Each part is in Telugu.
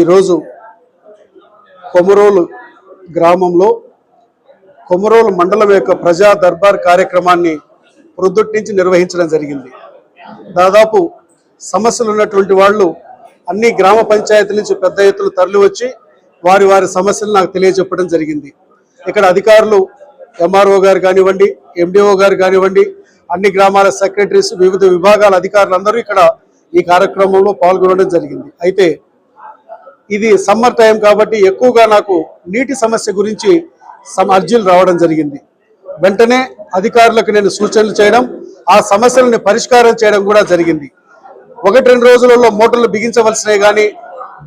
ఈరోజు కొమరోలు గ్రామంలో కొమరోలు మండలం యొక్క ప్రజా దర్బార్ కార్యక్రమాన్ని ప్రొద్దుటి నుంచి నిర్వహించడం జరిగింది. దాదాపు సమస్యలు ఉన్నటువంటి వాళ్ళు అన్ని గ్రామ పంచాయతీల నుంచి పెద్ద ఎత్తున తరలివచ్చి వారి వారి సమస్యలు నాకు తెలియజెప్పడం జరిగింది. ఇక్కడ అధికారులు ఎంఆర్ఓ గారు కానివ్వండి ఎండిఓ గారు కానివ్వండి అన్ని గ్రామాల సెక్రటరీస్ వివిధ విభాగాల అధికారులు అందరూ ఇక్కడ ఈ కార్యక్రమంలో పాల్గొనడం జరిగింది. అయితే ఇది సమ్మర్ టైం కాబట్టి ఎక్కువగా నాకు నీటి సమస్య గురించి సమ అర్జీలు రావడం జరిగింది. వెంటనే అధికారులకు నేను సూచనలు చేయడం ఆ సమస్యలను పరిష్కారం చేయడం కూడా జరిగింది. ఒకటి రెండు రోజులలో మోటార్లు బిగించవలసినవి కానీ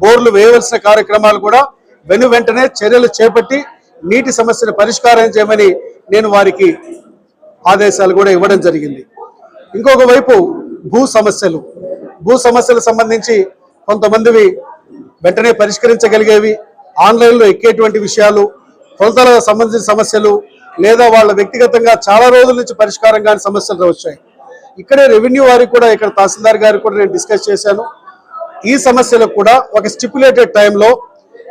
బోర్లు వేయవలసిన కార్యక్రమాలు కూడా వెను వెంటనే చర్యలు చేపట్టి నీటి సమస్యను పరిష్కారం చేయమని నేను వారికి ఆదేశాలు కూడా ఇవ్వడం జరిగింది. ఇంకొక వైపు భూ సమస్యలు. భూ సమస్యలకు సంబంధించి కొంతమందివి వెంటనే పరిష్కరించగలిగేవి. ఆన్లైన్లో ఎక్కేటువంటి విషయాలు కొలతలకు సంబంధించిన సమస్యలు లేదా వాళ్ళ వ్యక్తిగతంగా చాలా రోజుల నుంచి పరిష్కారం కాని సమస్యలు వచ్చాయి. ఇక్కడే రెవెన్యూ వారికి కూడా ఇక్కడ తహసీల్దార్ గారికి కూడా నేను డిస్కస్ చేశాను. ఈ సమస్యలకు కూడా ఒక స్టిపులేటెడ్ టైంలో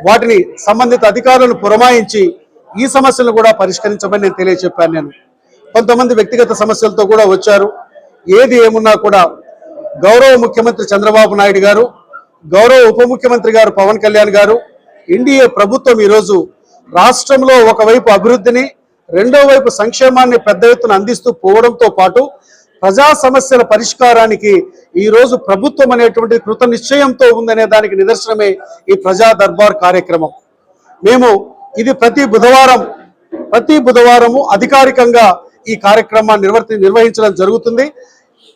వాటిని సంబంధిత అధికారులను పురమాయించి ఈ సమస్యలను కూడా పరిష్కరించమని నేను తెలియజెప్పాను నేను. కొంతమంది వ్యక్తిగత సమస్యలతో కూడా వచ్చారు. ఏది ఏమున్నా కూడా గౌరవ ముఖ్యమంత్రి చంద్రబాబు నాయుడు గారు గౌరవ ఉప ముఖ్యమంత్రి గారు పవన్ కళ్యాణ్ గారు ఎన్డీఏ ప్రభుత్వం ఈరోజు రాష్ట్రంలో ఒకవైపు అభివృద్ధిని రెండో వైపు సంక్షేమాన్ని పెద్ద ఎత్తున అందిస్తూ పోవడంతో పాటు ప్రజా సమస్యల పరిష్కారానికి ఈ రోజు ప్రభుత్వం అనేటువంటి కృత నిశ్చయంతో ఉందనే దానికి నిదర్శనమే ఈ ప్రజా దర్బార్ కార్యక్రమం. మేము ఇది ప్రతి బుధవారం ప్రతి బుధవారము అధికారికంగా ఈ కార్యక్రమాన్ని నిర్వర్తి నిర్వహించడం జరుగుతుంది.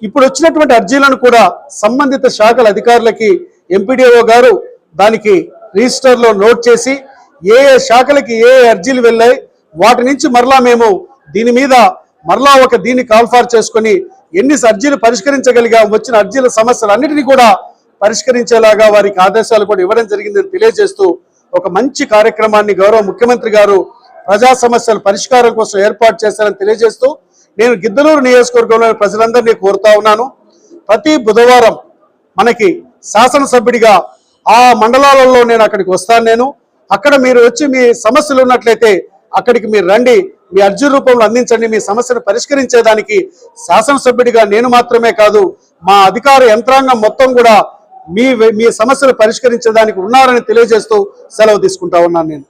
ఇప్పుడు వచ్చినటువంటి అర్జీలను కూడా సంబంధిత శాఖల అధికారులకి ఎంపీడీఓ గారు దానికి రిజిస్టర్లో నోట్ చేసి ఏ ఏ శాఖలకి ఏ అర్జీలు వెళ్ళాయి వాటి నుంచి మరలా మేము దీని మీద మరలా ఒక దీన్ని కాల్ఫార్ చేసుకొని ఎన్ని అర్జీలు పరిష్కరించగలిగాం వచ్చిన అర్జీల సమస్యలన్నిటినీ కూడా పరిష్కరించేలాగా వారికి ఆదేశాలు కూడా ఇవ్వడం జరిగిందని తెలియజేస్తూ ఒక మంచి కార్యక్రమాన్ని గౌరవ ముఖ్యమంత్రి గారు ప్రజా సమస్యల పరిష్కారం కోసం ఏర్పాటు చేశారని తెలియజేస్తూ నేను గిద్దలూరు నియోజకవర్గంలోని ప్రజలందరినీ కోరుతా ఉన్నాను. ప్రతి బుధవారం మనకి శాసనసభ్యుడిగా ఆ మండలాలలో నేను అక్కడికి వస్తాను నేను. అక్కడ మీరు వచ్చి మీ సమస్యలు ఉన్నట్లయితే అక్కడికి మీరు రండి. మీ అర్జీ రూపంలో అందించండి. మీ సమస్యను పరిష్కరించేదానికి శాసనసభ్యుడిగా నేను మాత్రమే కాదు మా అధికార యంత్రాంగం మొత్తం కూడా మీ మీ సమస్యలు పరిష్కరించేదానికి ఉన్నారని తెలియజేస్తూ సెలవు తీసుకుంటా ఉన్నాను నేను.